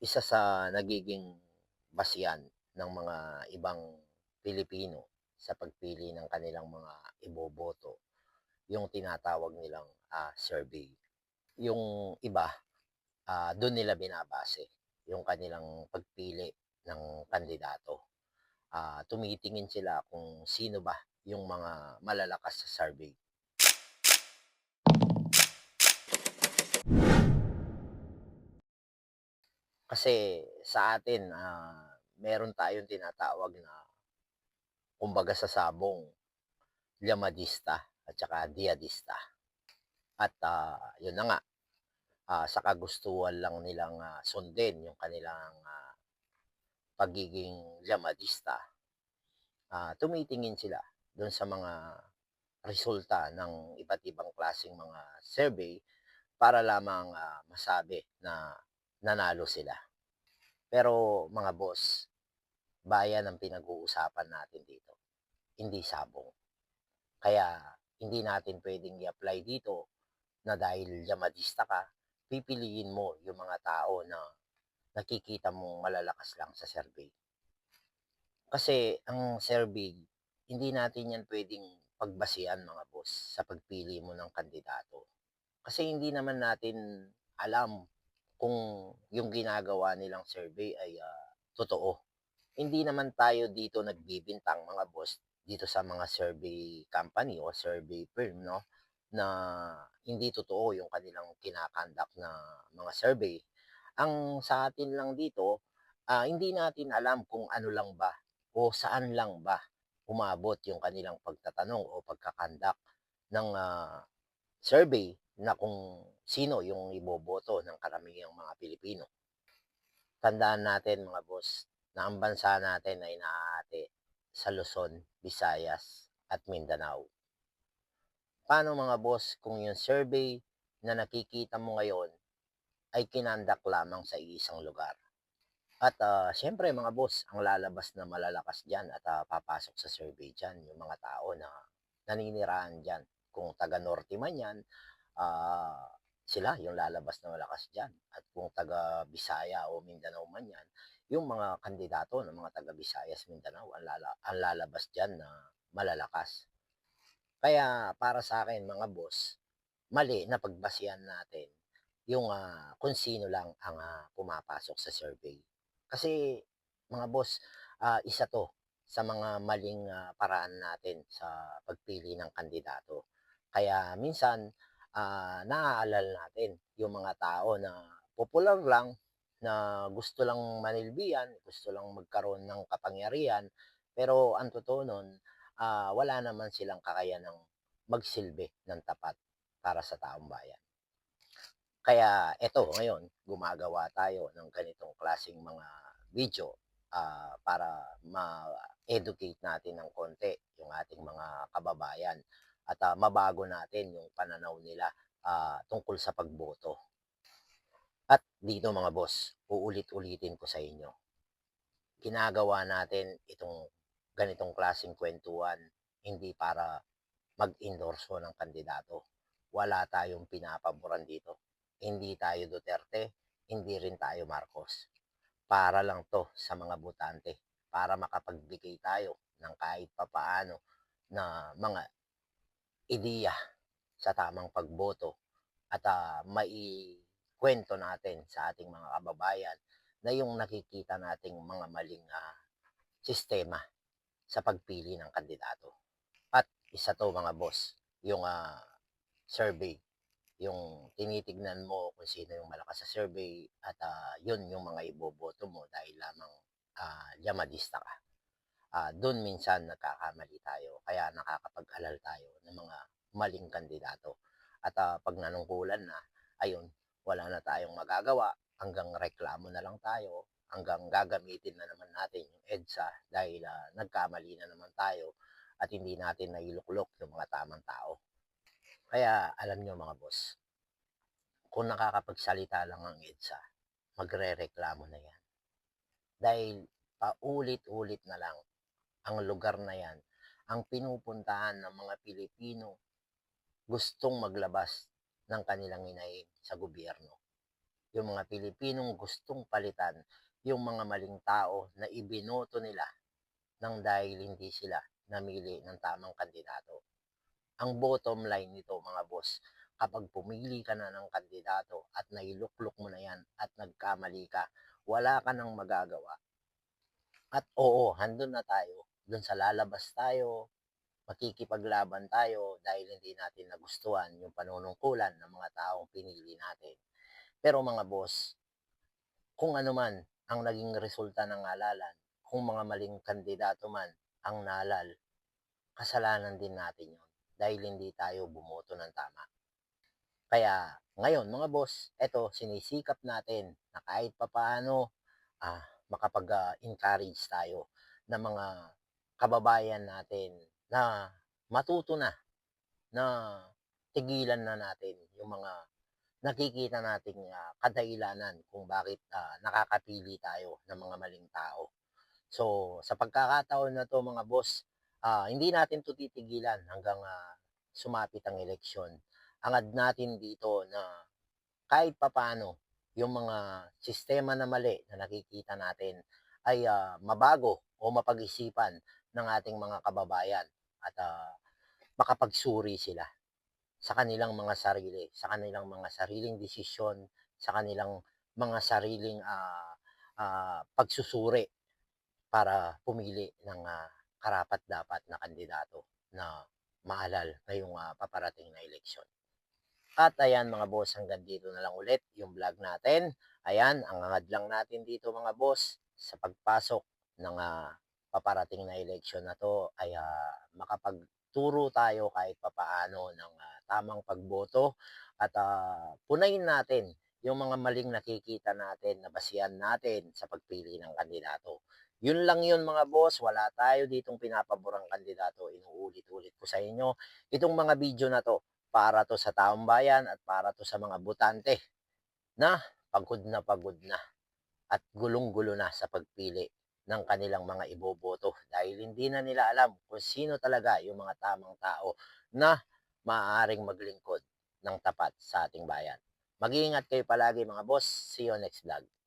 isa sa nagiging basihan ng mga ibang Pilipino sa pagpili ng kanilang mga iboboto, yung tinatawag nilang, ah, survey. Yung iba, ah, dun nila binabase yung kanilang pagpili ng kandidato. Ah, tumitingin sila kung sino ba yung mga malalakas sa survey. Kasi sa atin, ah, meron tayong tinatawag na kumbaga sa sabong, llamadista at saka diadista. At, ah, yun na nga, ah, sa kagustuhan lang nilang, ah, sundin yung kanilang, ah, pagiging llamadista, ah, tumitingin sila dun sa mga resulta ng iba't ibang klaseng mga survey para lamang, ah, masabi na nanalo sila. Pero mga boss, bayan ang pinag-uusapan natin dito, hindi sabong. Kaya hindi natin pwedeng i-apply dito na dahil llamadista ka, pipiliin mo yung mga tao na nakikita mong malalakas lang sa survey. Kasi ang survey, hindi natin yan pwedeng pagbasihan mga boss sa pagpili mo ng kandidato. Kasi hindi naman natin alam kung yung ginagawa nilang survey ay ah, totoo. Hindi naman tayo dito nagbibintang mga boss dito sa mga survey company o survey firm no na hindi totoo yung kanilang kinakandak na mga survey. Ang sa atin lang dito, ah, hindi natin alam kung ano lang ba o saan lang ba umabot yung kanilang pagtatanong o pagkakandak ng ah, survey na kung sino yung iboboto ng karamihang mga Pilipino. Tandaan natin mga boss na ang bansa natin ay naahati sa Luzon, Visayas at Mindanao. Paano mga boss kung yung survey na nakikita mo ngayon ay kinandak lamang sa isang lugar? At ah, syempre mga boss, ang lalabas na malalakas dyan at ah, papasok sa survey dyan, yung mga tao na naninirahan dyan. Kung taga Norte man yan, ah, sila yung lalabas na malakas dyan. At kung taga Bisaya o Mindanao man yan, yung mga kandidato ng mga taga Visayas, Mindanao, ang, lala, ang lalabas dyan na malalakas. Kaya para sa akin mga boss, mali na pagbasihan natin yung ah, kung sino lang ang ah, pumapasok sa survey. Kasi mga boss, ah, isa to sa mga maling ah, paraan natin sa pagpili ng kandidato. Kaya minsan, ah, naaalala natin yung mga tao na popular lang, na gusto lang manilbihan, gusto lang magkaroon ng kapangyarihan, pero ang totoo nun, ah, wala naman silang kakayanang magsilbi ng tapat para sa taong bayan. Kaya eto ngayon, gumagawa tayo ng ganitong klaseng mga video ah, para ma-educate natin ng konti yung ating mga kababayan at ah, mabago natin yung pananaw nila ah, tungkol sa pagboto. At dito mga boss, uulit-ulitin ko sa inyo. Ginagawa natin itong ganitong klaseng kwentuhan hindi para mag-endorso ng kandidato. Wala tayong pinapaboran dito. Hindi tayo Duterte, hindi rin tayo Marcos. Para lang to sa mga butante. Para makapagbigay tayo ng kahit papaano na mga ideya sa tamang pagboto at uh, maikwento natin sa ating mga kababayan na yung nakikita nating mga maling uh, sistema sa pagpili ng kandidato. At isa to mga boss, yung uh, survey, yung tinitignan mo kung sino yung malakas sa survey at uh, yun yung mga iboboto mo dahil lamang uh, yamadista ka. Uh, doon minsan nagkakamali tayo kaya nakakapag-alal tayo ng mga maling kandidato. At uh, pag nanungkulan na, ayun, wala na tayong magagawa, hanggang reklamo na lang tayo, hanggang gagamitin na naman natin yung EDSA dahil uh, nagkamali na naman tayo at hindi natin nailuklok yung mga tamang tao. Kaya alam nyo mga boss, kung nakakapagsalita lang ang EDSA, magre-reklamo na yan. Dahil paulit-ulit na lang ang lugar na yan ang pinupuntahan ng mga Pilipino gustong maglabas ng kanilang hinaing sa gobyerno. yung mga Pilipinong gustong palitan yung mga maling tao na ibinoto nila nang dahil hindi sila namili ng tamang kandidato. Ang bottom line nito mga boss, kapag pumili ka na ng kandidato at nailuklok mo na yan at nagkamali ka, wala ka nang magagawa. At oo, handun na tayo. Doon sa lalabas tayo, makikipaglaban tayo dahil hindi natin nagustuhan yung panunungkulan ng mga taong pinili natin. Pero mga boss, kung ano man ang naging resulta ng halalan, kung mga maling kandidato man ang nalal, kasalanan din natin yun dahil hindi tayo bumoto ng tama. Kaya ngayon mga boss, eto sinisikap natin na kahit papaano ah, makapag-encourage tayo ng mga kababayan natin na matuto na na tigilan na natin yung mga nakikita nating ah, kadahilanan kung bakit ah, nakakapili tayo ng mga maling tao. So, sa pagkakataon na to mga boss, ah, hindi natin to titigilan hanggang ah, sumapit ang eleksyon. Angad natin dito na kahit papaano yung mga sistema na mali na nakikita natin ay ah, mabago o mapag-isipan ng ating mga kababayan at ah, makapagsuri sila sa kanilang mga sarili, sa kanilang mga sariling desisyon, sa kanilang mga sariling ah, ah, pagsusuri para pumili ng ah, karapat-dapat na kandidato na maalal ngayong ah, paparating na eleksyon. At ayan mga boss, hanggang dito na lang ulit yung vlog natin. Ayan, ang angad lang natin dito mga boss sa pagpasok ng ah, paparating na eleksyon na to ay ah, makapagturo tayo kahit papaano ng ah, tamang pagboto at ah, punayin natin yung mga maling nakikita natin na basihan natin sa pagpili ng kandidato. Yun lang yun mga boss, wala tayo ditong pinapaborang kandidato. Inuulit-ulit ko sa inyo. Itong mga video na to, para to sa taong bayan at para to sa mga butante na pagod na pagod na at gulong-gulo na sa pagpili ng kanilang mga iboboto dahil hindi na nila alam kung sino talaga yung mga tamang tao na maaaring maglingkod ng tapat sa ating bayan. Mag-iingat kayo palagi mga boss. See you next vlog.